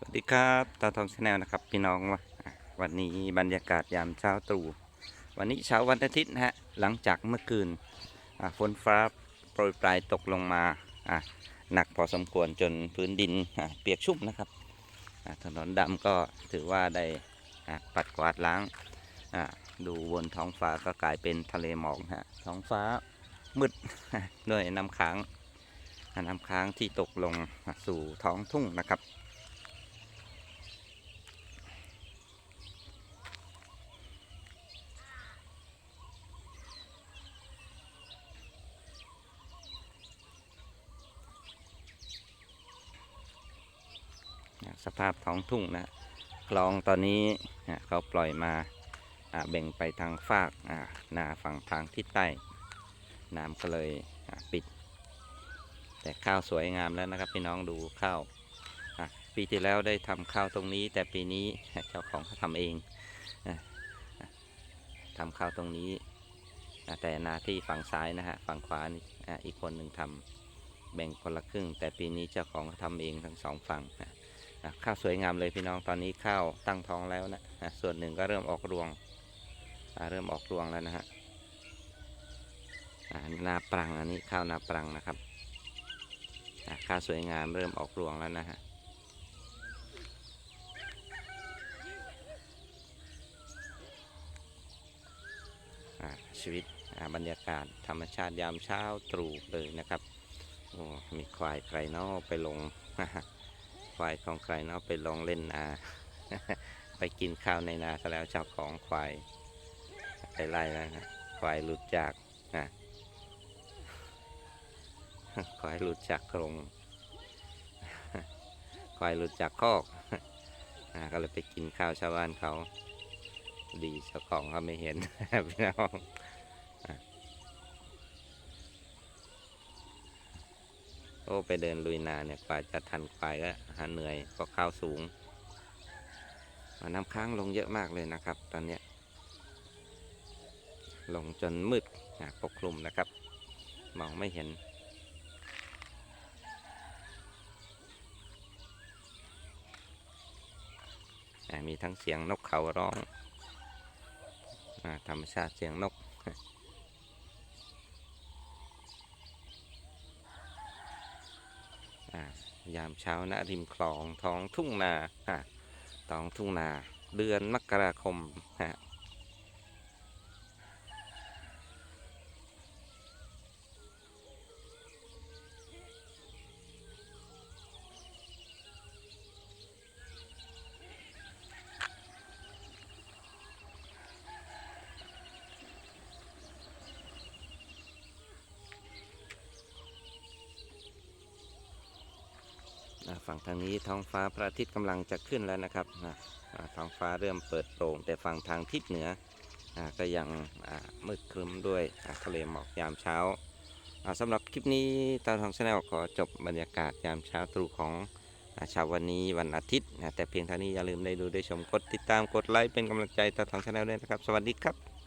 สวัสดีครับตาทองชาแนลนะครับ พี่น้องวันนี้บรรยากาศยามเช้าตรู่วันนี้เช้าวันอาทิตย์นะฮะหลังจากเมื่อคืนฝนฟ้าโปรยปลายตกลงมาหนักพอสมควรจนพื้นดินเปียกชุ่มนะครับถนนดำก็ถือว่าได้ปัดกวาดล้างดูบนท้องฟ้าก็กลายเป็นทะเลหมอกฮะท้องฟ้ามืดด้วยน้ำค้างน้ำค้างที่ตกลงสู่ท้องทุ่งนะครับ สภาพท้องทุ่งนะคลองตอนนี้เขาปล่อยมาอ่าแบ่งไปทางฝากนาฝั่งทางทิศใต้น้ำก็เลยปิด แต่ข้าวสวยงามแล้วนะครับพี่น้องดูข้าวปีที่แล้วได้ทำข้าวตรงนี้ แต่ปีนี้เจ้าของเขาทำเองทำข้าวตรงนี้แต่นาที่ฝั่งซ้ายนะฮะฝั่งขวานี่อีกคนหนึ่งทำแบ่งคนละครึ่ง แต่ปีนี้เจ้าของเขาทำเองทั้งสองฝั่งนะ ข้าวสวยงามเลยพี่น้องตอนนี้ข้าวตั้งท้องแล้วนะส่วนหนึ่งก็เริ่มออกรวงเริ่มออกรวงแล้วนะฮะนาปรังอันนี้ข้าวนาปรังนะครับข้าวสวยงามเริ่มออกรวงแล้วนะฮะชีวิตบรรยากาศธรรมชาติยามเช้าตรู่เลยนะครับโอ้มีควายไกรนอไปลง ควายของใครเนาะไปลองเล่นนา ไปกินข้าวในนาซะแล้วเจ้าของควายไปไล่แล้วนะควายหลุดจากนะควายหลุดจากกรงควายหลุดจากคอกอ่าก็เลยไปกินข้าวชาวบ้านเขา ดีเจ้าของเขาไม่เห็นพี่น้องอะ โอ้ไปเดินลุยนาเนี่ยกว่าจะทันควายก็หาเหนื่อยเพราะข้าวสูงน้ำค้างลงเยอะมากเลยนะครับ ตอนนี้ลงจนมืดปกคลุมนะครับ มองไม่เห็น มีทั้งเสียงนกเขาร้องอธรรมชาติเสียงนก อ่า ยามเช้าณริมคลองท้องทุ่งนาท้องทุ่งนา เดือนมกราคมฮะ ฝั่งทางนี้ท้องฟ้าพระอาทิตย์กำลังจะขึ้นแล้วนะครับท้องฟ้าเริ่มเปิดโปร่ง แต่ฝั่งทางทิศเหนืออก็ยังมืดครึ้มด้วยทะเลหมอกยามเช้าสำหรับคลิปนี้ตาทองชาแนลขอจบบรรยากาศยามเช้าตรู่ของเช้าวันนี้วันอาทิตย์แต่เพียงเท่านี้อย่าลืมได้ดูได้ชมกดติดตามกดไลค์เป็นกำลังใจตาทองชาแนลด้วยนะครับ สวัสดีครับ